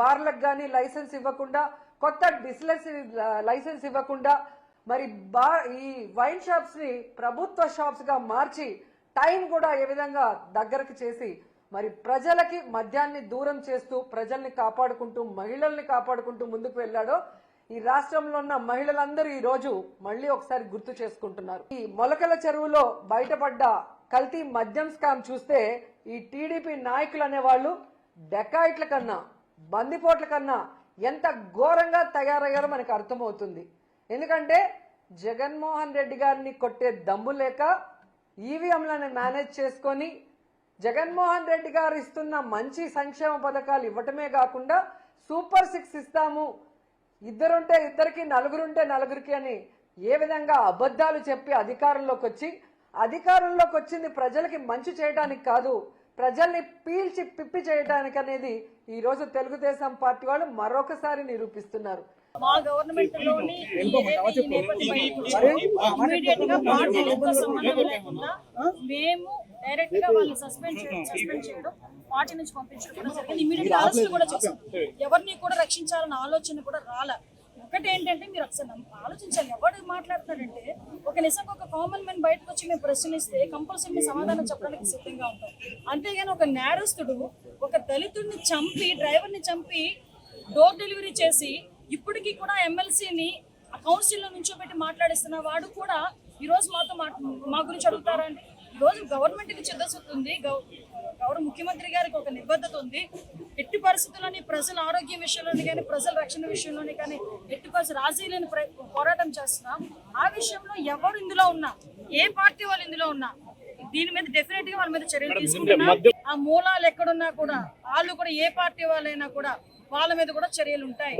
బార్లకు కానీ లైసెన్స్ ఇవ్వకుండా కొత్త డిస్లెన్స్ లైసెన్స్ ఇవ్వకుండా మరి బా ఈ వైన్ షాప్స్ని ప్రభుత్వ షాప్స్గా మార్చి టైం కూడా ఏ విధంగా దగ్గరకు చేసి మరి ప్రజలకి మద్యాన్ని దూరం చేస్తూ ప్రజల్ని కాపాడుకుంటూ మహిళల్ని కాపాడుకుంటూ ముందుకు వెళ్ళాడో ఈ రాష్ట్రంలో ఉన్న మహిళలందరూ ఈ రోజు మళ్ళీ ఒకసారి గుర్తు చేసుకుంటున్నారు. ఈ మొలకల చెరువులో బయటపడ్డ కల్తీ మద్యం స్కామ్ చూస్తే ఈ టీడీపీ నాయకులు అనేవాళ్ళు డెకాయిట్ల కన్నా బందిపోట్ల కన్నా ఎంత ఘోరంగా తయారయ్యారో మనకు అర్థమవుతుంది. ఎందుకంటే జగన్మోహన్ రెడ్డి గారిని కొట్టే దమ్ము లేక ఈవీఎంలను మేనేజ్ చేసుకొని జగన్మోహన్ రెడ్డి గారు ఇస్తున్న మంచి సంక్షేమ పథకాలు ఇవ్వటమే కాకుండా సూపర్ సిక్స్ ఇస్తాము. ఇద్దరుంటే ఇద్దరికి నలుగురుంటే నలుగురికి అని ఏ విధంగా అబద్ధాలు చెప్పి అధికారంలోకి వచ్చి అధికారంలోకి వచ్చింది ప్రజలకి మంచి చేయడానికి కాదు. ప్రజల్ని పీల్చి పిప్పి చేయడానికి అనేది ఈ రోజు తెలుగుదేశం పార్టీ వాళ్ళు మరొకసారి నిరూపిస్తున్నారు. మా గవర్నమెంట్లోని ఏదైతే ఈ నేపథ్యం ఇమీడియట్గా పార్టీలతో సంబంధం లేకుండా మేము డైరెక్ట్గా వాళ్ళని సస్పెండ్ చేయడం సస్పెండ్ చేయడం పార్టీ నుంచి పంపించడం కూడా జరిగింది. ఇమీడియట్ అరెస్ట్ కూడా ఎవరిని కూడా రక్షించాలన్న ఆలోచన కూడా రాల. ఒకటి ఏంటంటే మీరు ఒకసారి ఆలోచించాలి ఎవరు మాట్లాడతారంటే ఒక నిజంగా ఒక కామన్ మ్యాన్ బయటకు వచ్చి మేము ప్రశ్నిస్తే కంపల్సరీ సమాధానం చెప్పడానికి సిద్ధంగా ఉంటాం. అంతేగాని ఒక నేరస్తుడు ఒక దళితుడిని చంపి డ్రైవర్ని చంపి డోర్ డెలివరీ చేసి ఇప్పటికీ కూడా ఎమ్మెల్సీని కౌన్సిల్లో నుంచోబెట్టి మాట్లాడిస్తున్న వాడు కూడా ఈరోజు మాతో మా గురించి అడుగుతారండి ఈరోజు రోజు గవర్నమెంట్ చిత్తశుద్ధి ఉంది. గౌరవ ముఖ్యమంత్రి గారికి ఒక నిబద్ధత ఉంది. ఎట్టి పరిస్థితుల్లోని ప్రజల ఆరోగ్యం విషయంలోని కానీ ప్రజల రక్షణ విషయంలోని కానీ ఎట్టి పరిస్థితి రాజీ లేని ప్ర- పోరాటం చేస్తున్నాం. ఆ విషయంలో ఎవరు ఇందులో ఉన్నా ఏ పార్టీ వాళ్ళు ఇందులో ఉన్నా దీని మీద డెఫినెట్గా వాళ్ళ మీద చర్యలు తీసుకుంటున్నాం. ఆ మూలాలు ఎక్కడున్నా కూడా వాళ్ళు కూడా ఏ పార్టీ వాళ్ళైనా కూడా వాళ్ళ మీద కూడా చర్యలు ఉంటాయి.